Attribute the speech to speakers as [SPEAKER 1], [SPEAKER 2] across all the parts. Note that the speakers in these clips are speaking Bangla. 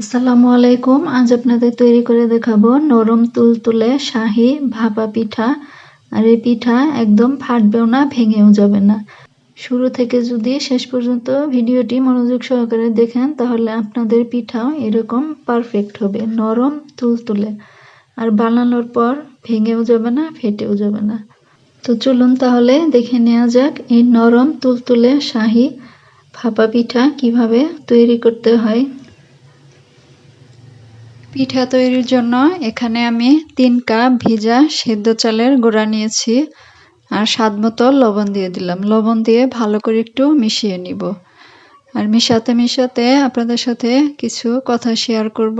[SPEAKER 1] আসসালামু আলাইকুম। আজ আপনাদের তৈরি করে দেখাবো নরম তুলতুলে শাহি ভাপা পিঠা। আর এই পিঠা একদম ফাটবেও না, ভেঙেও যাবে না। শুরু থেকে যদি শেষ পর্যন্ত ভিডিওটি মনোযোগ সহকারে দেখেন, তাহলে আপনাদের পিঠাও এরকম পারফেক্ট হবে, নরম তুলতুলে। আর বানানোর পর ভেঙেও যাবে না, ফেটেও যাবে না। তো চলুন তাহলে দেখে নেওয়া যাক এই নরম তুলতুলে শাহি ভাপা পিঠা কীভাবে তৈরি করতে হয়। পিঠা তৈরির জন্য এখানে আমি তিন কাপ ভিজা সেদ্ধ চালের গুঁড়া নিয়েছি আর স্বাদ মতো লবণ দিয়ে দিলাম। লবণ দিয়ে ভালো করে একটু মিশিয়ে নিব। আর মিশাতে মিশাতে আপনাদের সাথে কিছু কথা শেয়ার করব।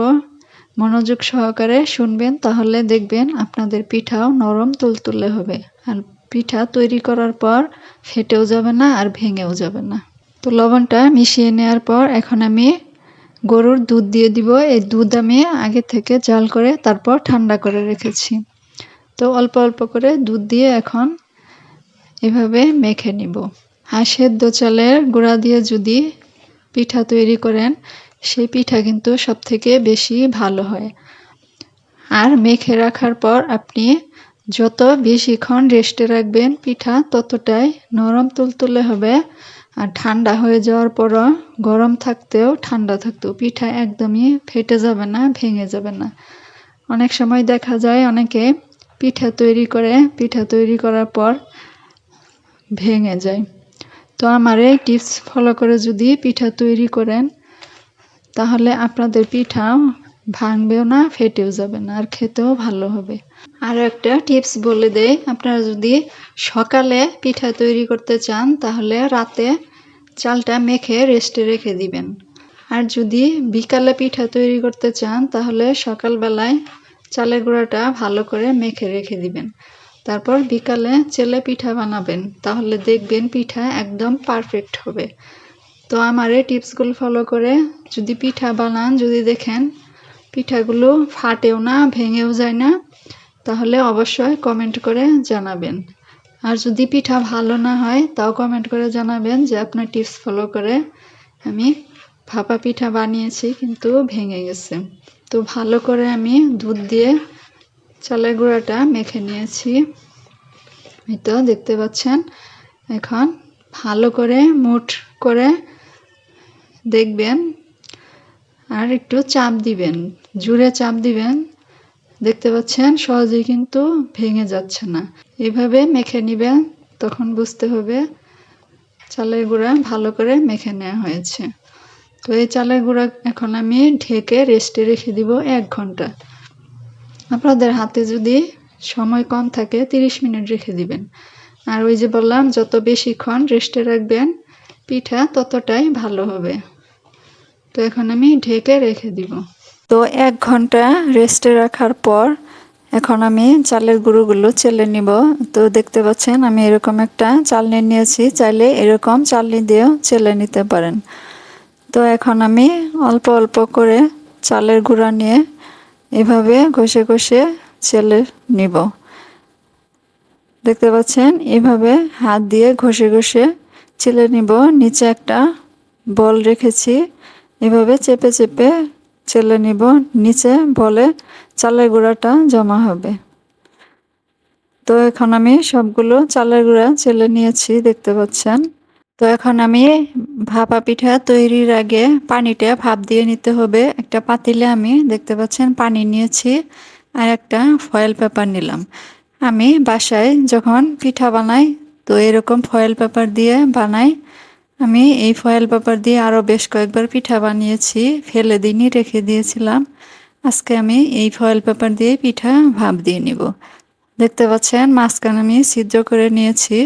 [SPEAKER 1] মনোযোগ সহকারে শুনবেন, তাহলে দেখবেন আপনাদের পিঠাও নরম তুলতুলে হবে। আর পিঠা তৈরি করার পর ফেটেও যাবে না আর ভেঙেও যাবে না। তো লবণটা মিশিয়ে নেওয়ার পর এখন আমি গরুর দুধ দিয়ে দিব। এই দুধ আমি আগে থেকে জাল করে তারপর ঠান্ডা করে রেখেছি। তো অল্প অল্প করে দুধ দিয়ে এখন এভাবে মেখে নিব। আর সেদ্ধ চালের গুঁড়া দিয়ে যদি পিঠা তৈরি করেন, সেই পিঠা কিন্তু সব থেকে বেশি ভালো হয়। আর মেখে রাখার পর আপনি যত বেশিক্ষণ রেস্টে রাখবেন পিঠা, ততটাই নরম তুলতুলে হবে। আর ঠান্ডা হয়ে যাওয়ার পরও গরম থাকতেও ঠান্ডা থাকতেও পিঠা একদমই ফেটে যাবে না, ভেঙে যাবে না। অনেক সময় দেখা যায় অনেকে পিঠা তৈরি করে, পিঠা তৈরি করার পর ভেঙে যায়। তো আমার এই টিপস ফলো করে যদি পিঠা তৈরি করেন, তাহলে আপনাদের পিঠা ভাঙবেও না, ফেটেও যাবে না, আর খেতেও ভালো হবে। আর একটা টিপস বলে দেই, আপনারা যদি সকালে পিঠা তৈরি করতে চান, তাহলে রাতে চালটা মেখে রেস্টে রেখে দিবেন। আর যদি বিকালে পিঠা তৈরি করতে চান, তাহলে সকালবেলায় চালের গুঁড়াটা ভালো করে মেখে রেখে দিবেন। তারপর বিকালে চেলে পিঠা বানাবেন, তাহলে দেখবেন পিঠা একদম পারফেক্ট হবে। তো আমার এই টিপসগুলো ফলো করে যদি পিঠা বানান, যদি দেখেন পিঠাগুলো ফাটেও না, ভেঙেও যায় না, তাহলে অবশ্যই কমেন্ট করে জানাবেন। আর যদি পিঠা ভালো না হয়, তাও কমেন্ট করে জানাবেন যে আপনার টিপস ফলো করে আমি ভাপা পিঠা বানিয়েছি, কিন্তু ভেঙে গেছে। তো ভালো করে আমি দুধ দিয়ে চালের গুঁড়াটা মেখে নিয়েছি। এই তো দেখতে পাচ্ছেন, এখন ভালো করে মুঠ করে দেখবেন আর একটু চাপ দিবেন, জুড়ে চাপ দিবেন। দেখতে পাচ্ছেন? সহজেই কিন্তু ভেঙে যাচ্ছে না। এভাবে মেখে নিবেন তখন বুঝতে হবে চালের গুঁড়া ভালো করে মেখে নেওয়া হয়েছে। তো এই চালের গুঁড়া এখন আমি ঢেকে রেস্টে রেখে দিব এক ঘণ্টা। আপনাদের হাতে যদি সময় কম থাকে, তিরিশ মিনিট রেখে দিবেন। আর ওই যে বললাম, যত বেশিক্ষণ রেস্টে রাখবেন, পিঠা ততটাই ভালো হবে। তো এখন আমি ঢেকে রেখে দিব। তো এক ঘণ্টা রেস্টে রাখার পর এখন আমি চালের গুঁড়োগুলো চেলে নিব। তো দেখতে পাচ্ছেন আমি এরকম একটা চালনি নিয়েছি, চাইলে এরকম চালনি দিয়েও চেলে নিতে পারেন। তো এখন আমি অল্প অল্প করে চালের গুঁড়া নিয়ে এভাবে ঘষে ঘষে চেলে নিব। দেখতে পাচ্ছেন এভাবে হাত দিয়ে ঘষে ঘষে চেলে নিব। নিচে একটা বল রেখেছি। এভাবে চেপে চেপে চেলে নিব, নিচে বলে চালের গুঁড়াটা জমা হবে। তো এখন আমি সবগুলো চালের গুঁড়া চেলে নিয়েছি, দেখতে পাচ্ছেন। তো এখন আমি ভাপা পিঠা তৈরির আগে পানিটা ভাপ দিয়ে নিতে হবে। একটা পাতিলে আমি, দেখতে পাচ্ছেন, পানি নিয়েছি আর একটা ফয়েল পেপার নিলাম। আমি বাসায় যখন পিঠা বানাই, তো এরকম ফয়েল পেপার দিয়ে বানাই। আমি এই ফয়েল পেপার দিয়ে আরও বেশ কয়েকবার পিঠা বানিয়েছি, ফেলে দিনই রেখে দিয়েছিলাম। আজকে আমি এই ফয়েল পেপার দিয়ে পিঠা ভাপ দিয়ে নিব। দেখতে পাচ্ছেন, মাঝখানে আমি সিদ্ধ করে নিয়েছি।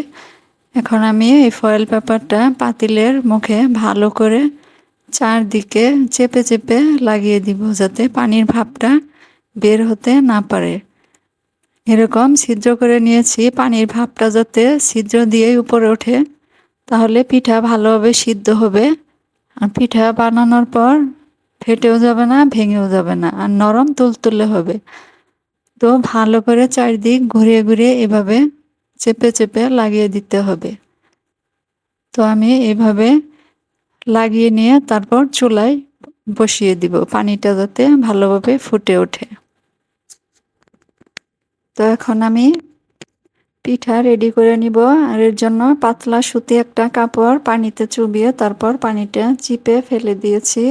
[SPEAKER 1] এখন আমি এই ফয়েল পেপারটা পাতিলের মুখে ভালো করে চারদিকে চেপে চেপে লাগিয়ে দিব যাতে পানির ভাপটা বের হতে না পারে। এরকম ছিদ্র করে নিয়েছি, পানির ভাপটা যাতে ছিদ্র দিয়ে উপরে ওঠে। তাহলে পিঠা ভালোভাবে সিদ্ধ হবে। আর পিঠা বানানোর পর ফেটেও যাবে না, ভেঙেও যাবে না, আর নরম তুলতুলে হবে। তো ভালো করে চারিদিক ঘুরিয়ে ঘুরিয়ে এভাবে চেপে চেপে লাগিয়ে দিতে হবে। তো আমি এভাবে লাগিয়ে নিয়ে তারপর চুলায় বসিয়ে দিব, পানিটা যাতে ভালোভাবে ফুটে ওঠে। তো এখন আমি পিঠা রেডি করে নিব। আর এর জন্য পাতলা সুতি একটা কাপড় পানিতে চুবিয়ে তারপর পানিটা চিপে ফেলে দিয়েছি।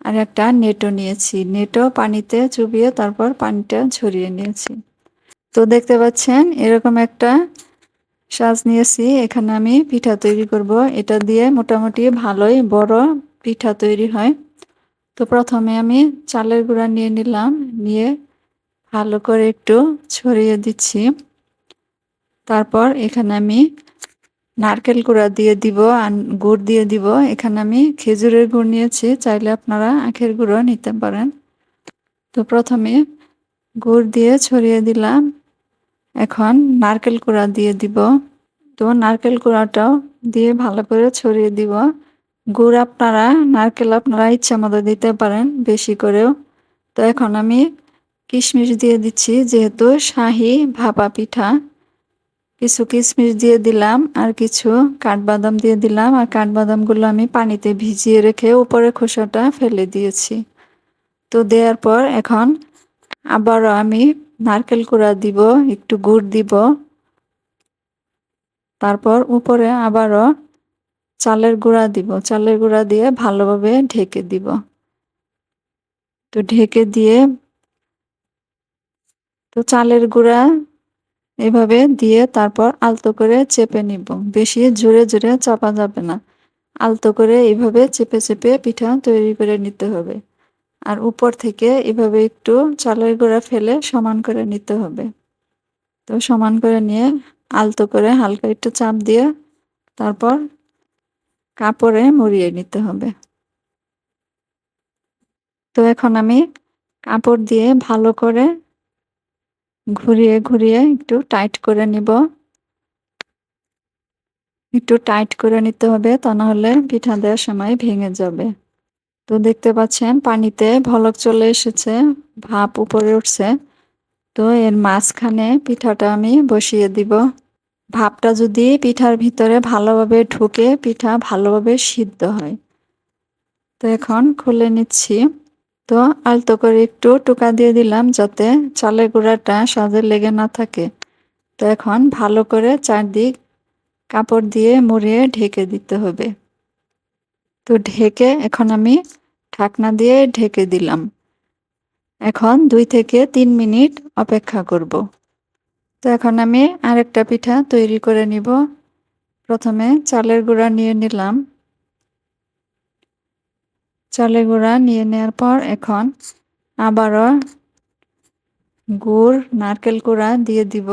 [SPEAKER 1] আর একটা নেটও নিয়েছি। নেটও পানিতে চুবিয়ে তারপর পানিটা ঝরিয়ে নিয়েছি। তো দেখতে পাচ্ছেন, এরকম একটা সাজ নিয়েছি। এখানে আমি পিঠা তৈরি করব। এটা দিয়ে মোটামুটি ভালোই বড় পিঠা তৈরি হয়। তো প্রথমে আমি চালের গুঁড়া নিয়ে নিলাম। নিয়ে ভালো করে একটু ছড়িয়ে দিচ্ছি। তারপর এখানে আমি নারকেল গুঁড়া দিয়ে দিব আর গুড় দিয়ে দিব। এখানে আমি খেজুরের গুড় নিয়েছি, চাইলে আপনারা আখের গুঁড়ো নিতে পারেন। তো প্রথমে গুড় দিয়ে ছড়িয়ে দিলাম। এখন নারকেল কুড়া দিয়ে দিব। তো নারকেল কুড়াটাও দিয়ে ভালো করে ছড়িয়ে দিব। গুড় আপনারা, নারকেল আপনারা ইচ্ছা মতো দিতে পারেন বেশি করেও। তো এখন আমি কিশমিশ দিয়ে দিচ্ছি, যেহেতু শাহি ভাপা পিঠা। কিছু কিশমিশ দিয়ে দিলাম আর কিছু কাঠবাদাম দিয়ে দিলাম। আর কাঠবাদামগুলো আমি পানিতে ভিজিয়ে রেখে উপরে খোসাটা ফেলে দিয়েছি। তো দেওয়ার পর এখন আবারও আমি নারকেল কুড়া দিব, একটু গুড় দিব। তারপর উপরে আবারও চালের গুঁড়া দিব। চালের গুঁড়া দিয়ে ভালোভাবে ঢেকে দিব। তো ঢেকে দিয়ে তো চালের গুঁড়া এভাবে দিয়ে তারপর আলতো করে চেপে নিব। বেশি জোরে জোরে চাপা যাবে না। আলতো করে এইভাবে চেপে চেপে পিঠা তৈরি করে নিতে হবে। আর উপর থেকে এভাবে একটু চালের গোড়া ফেলে সমান করে নিতে হবে। তো সমান করে নিয়ে আলতো করে হালকা একটু চাপ দিয়ে তারপর কাপড়ে মুড়িয়ে নিতে হবে। তো এখন আমি কাপড় দিয়ে ভালো করে ঘুরিয়ে ঘুরিয়ে একটু টাইট করে নিব। একটু টাইট করে নিতে হবে, তা নাহলে পিঠা দেওয়ার সময় ভেঙে যাবে। তো দেখতে পাচ্ছেন পানিতে ভলক চলে এসেছে, ভাপ উপরে উঠছে। তো এর মাঝখানে পিঠাটা আমি বসিয়ে দিব। ভাপটা যদি পিঠার ভিতরে ভালোভাবে ঢুকে পিঠা ভালোভাবে সিদ্ধ হয়। তো এখন খুলে নিচ্ছি। তো আলতো করে একটু টোকা দিয়ে দিলাম যাতে চালের গুঁড়াটা সাজে লেগে না থাকে। তো এখন ভালো করে চারদিক কাপড় দিয়ে মুড়িয়ে ঢেকে দিতে হবে। তো ঢেকে এখন আমি ঢাকনা দিয়ে ঢেকে দিলাম। এখন দুই থেকে তিন মিনিট অপেক্ষা করব। তো এখন আমি আরেকটা পিঠা তৈরি করে নিব। প্রথমে চালের গুঁড়া নিয়ে নিলাম। চালের গুঁড়া নিয়ে নেওয়ার পর এখন আবারও গুড়, নারকেল গুঁড়া দিয়ে দিব।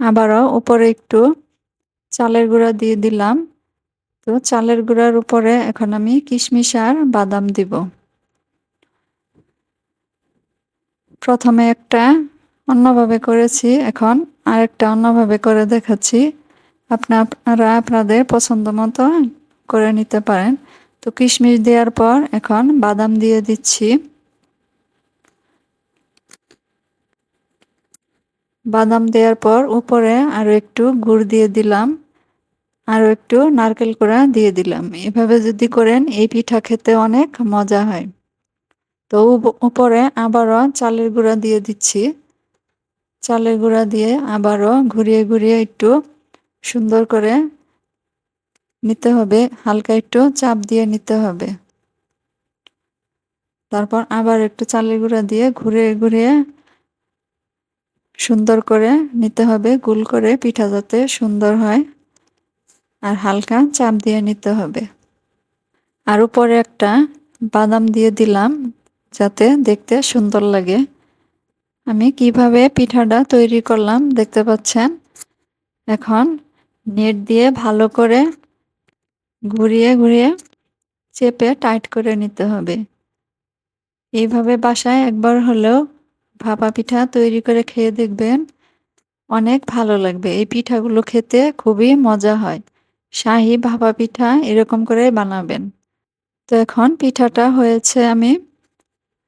[SPEAKER 1] আবারও উপরে একটু চালের গুঁড়া দিয়ে দিলাম। তো চালের গুঁড়ার উপরে এখন আমি কিশমিশ আর বাদাম দিব। প্রথমে একটা অন্যভাবে করেছি, এখন আরেকটা অন্যভাবে করে দেখাচ্ছি। আপনারা আপনাদের পছন্দ মতো করে নিতে পারেন। তো কিশমিশ দেওয়ার পর এখন বাদাম দিয়ে দিচ্ছি। বাদাম দেওয়ার পর উপরে আরও একটু গুড় দিয়ে দিলাম। আরও একটু নারকেল কোড়া দিয়ে দিলাম। এভাবে যদি করেন, এই পিঠা খেতে অনেক মজা হয়। তো উপরে আবারও চালের গুঁড়া দিয়ে দিচ্ছি। চালের গুঁড়া দিয়ে আবারও ঘুরিয়ে ঘুরিয়ে একটু সুন্দর করে নিতে হবে, হালকা একটু চাপ দিয়ে নিতে হবে। তারপর আবার একটু চালের গুঁড়া দিয়ে ঘুরে ঘুরে সুন্দর করে নিতে হবে, গুল করে পিঠা যাতে সুন্দর হয় আর হালকা চাপ দিয়ে নিতে হবে। আর উপরে একটা বাদাম দিয়ে দিলাম যাতে দেখতে সুন্দর লাগে। আমি কীভাবে পিঠাটা তৈরি করলাম দেখতে পাচ্ছেন? এখন নেট দিয়ে ভালো করে ঘুরিয়ে ঘুরিয়ে চেপে টাইট করে নিতে হবে। এইভাবে বাসায় একবার হলেও ভাপা পিঠা তৈরি করে খেয়ে দেখবেন অনেক ভালো লাগবে। এই পিঠাগুলো খেতে খুবই মজা হয়। শাহি ভাপা পিঠা এরকম করে বানাবেন। তো এখন পিঠাটা হয়েছে আমি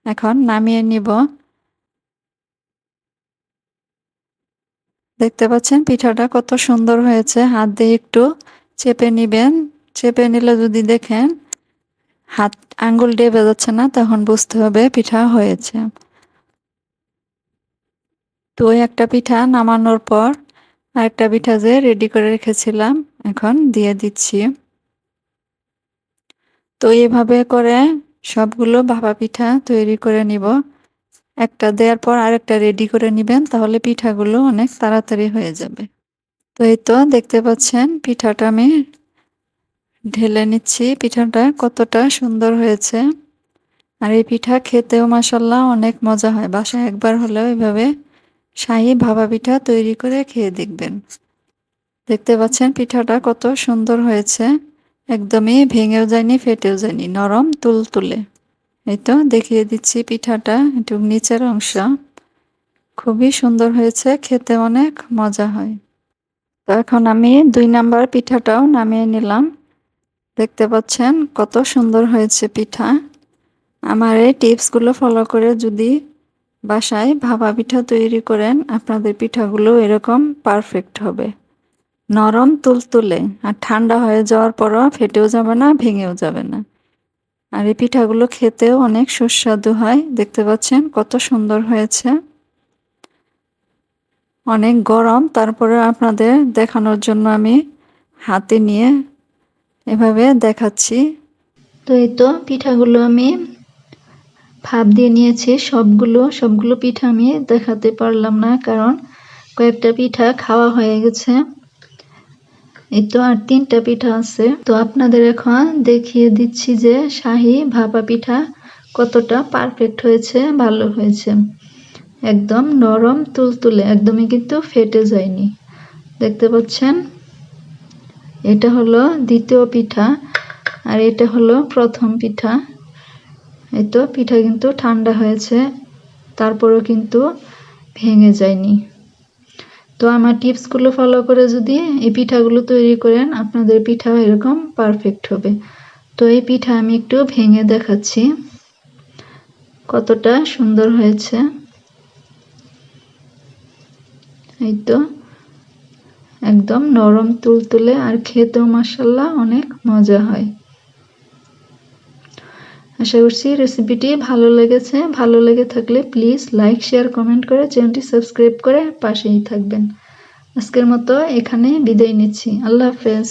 [SPEAKER 1] এখন নামিয়ে নিব। দেখতে পাচ্ছেন পিঠাটা কত সুন্দর হয়েছে। হাত দিয়ে একটু চেপে নিবেন। চেপে নিলে যদি দেখেন হাত আঙ্গুল ডেবে যাচ্ছে না, তখন বুঝতে হবে পিঠা হয়েছে। তো একটা পিঠা নামানোর পর আরেকটা পিঠা যে রেডি করে রেখেছিলাম, এখন দিয়ে দিচ্ছি। তো এভাবে করে সবগুলো ভাপা পিঠা তৈরি করে নিব। একটা দেওয়ার পর আরেকটা রেডি করে নিবেন, তাহলে পিঠাগুলো অনেক তাড়াতাড়ি হয়ে যাবে। তো এই তো দেখতে পাচ্ছেন, পিঠাটা আমি ঢেলে নিচ্ছি। পিঠাটা কতটা সুন্দর হয়েছে। আর এই পিঠা খেতেও মাসাল্লাহ অনেক মজা হয়। বাসায় একবার হলেও এভাবে শাহি ভাবা পিঠা তৈরি করে খেয়ে দেখবেন। দেখতে পাচ্ছেন, পিঠাটা কত সুন্দর হয়েছে। একদমই ভেঙেও যায়নি, ফেটেও যায়নি, নরম তুল তুলে এই তো দেখিয়ে দিচ্ছি পিঠাটা, একটু নিচের অংশ। খুবই সুন্দর হয়েছে, খেতে অনেক মজা হয়। তো এখন আমি দুই নাম্বার পিঠাটাও নামিয়ে নিলাম। দেখতে পাচ্ছেন কত সুন্দর হয়েছে পিঠা। আমার এই টিপসগুলো ফলো করে যদি বাসায় ভাপা পিঠা তৈরি করেন, আপনাদের পিঠাগুলো এরকম পারফেক্ট হবে। নরম তুলতুলে, আর ঠান্ডা হয়ে যাওয়ার পরও ফেটেও যাবে না, ভেঙেও যাবে না। আর এই পিঠাগুলো খেতেও অনেক সুস্বাদু হয়। দেখতে পাচ্ছেন কত সুন্দর হয়েছে। অনেক গরম। তারপরে আপনাদের দেখানোর জন্য আমি হাতে নিয়ে এভাবে দেখাচ্ছি। তো এই তো পিঠাগুলো আমি ভাপ দিয়ে নিয়েছি। সবগুলো সবগুলো পিঠা আমি দেখাতে পারলাম না, কারণ কয়েকটা পিঠা খাওয়া হয়ে গেছে। এই তো আর তিনটা পিঠা আছে। তো আপনাদের এখন দেখিয়ে দিচ্ছি যে শাহি ভাপা পিঠা কতটা পারফেক্ট হয়েছে, ভালো হয়েছে। একদম নরম, তুলতুলে, একদমই কিন্তু ফেটে যায়নি। দেখতে পাচ্ছেন? এটা হলো দ্বিতীয় পিঠা আর এটা হলো প্রথম পিঠা। এই তো পিঠা কিন্তু ঠান্ডা হয়েছে, তারপরেও কিন্তু ভেঙে যায়নি। তো আমার টিপসগুলো ফলো করে যদি এই পিঠাগুলো তৈরি করেন আপনাদের পিঠা এরকম পারফেক্ট হবে। তো এই পিঠা আমি একটু ভেঙে দেখাচ্ছি। কতটা সুন্দর হয়েছে। এই তো, একদম নরম, তুলতুলে আর খেতেও মাসাল্লাহ অনেক মজা হয়। আশা করছি রেসিপিটি ভালো লেগেছে। ভালো লেগে থাকলে প্লিজ লাইক শেয়ার কমেন্ট করে চ্যানেলটি সাবস্ক্রাইব করে পাশেই থাকবেন। আজকের মতো এখানে বিদায় নিচ্ছি। আল্লাহ হাফেজ।